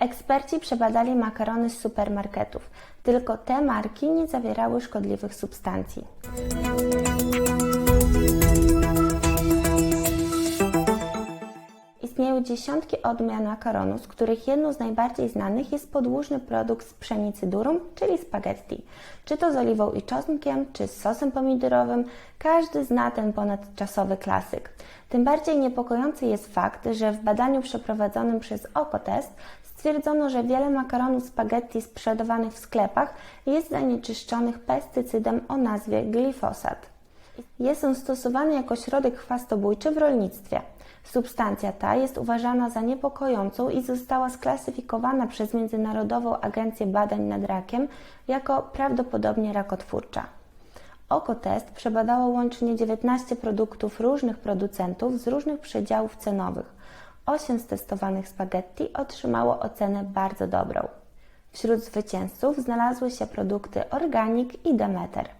Eksperci przebadali makarony z supermarketów. Tylko te marki nie zawierały szkodliwych substancji. Istnieją dziesiątki odmian makaronu, z których jedną z najbardziej znanych jest podłużny produkt z pszenicy durum, czyli spaghetti. Czy to z oliwą i czosnkiem, czy z sosem pomidorowym, każdy zna ten ponadczasowy klasyk. Tym bardziej niepokojący jest fakt, że w badaniu przeprowadzonym przez Okotest stwierdzono, że wiele makaronów spaghetti sprzedawanych w sklepach jest zanieczyszczonych pestycydem o nazwie glifosat. Jest on stosowany jako środek chwastobójczy w rolnictwie. Substancja ta jest uważana za niepokojącą i została sklasyfikowana przez Międzynarodową Agencję Badań nad Rakiem jako prawdopodobnie rakotwórcza. Okotest przebadało łącznie 19 produktów różnych producentów z różnych przedziałów cenowych. 8 z testowanych spaghetti otrzymało ocenę bardzo dobrą. Wśród zwycięzców znalazły się produkty Organic i Demeter.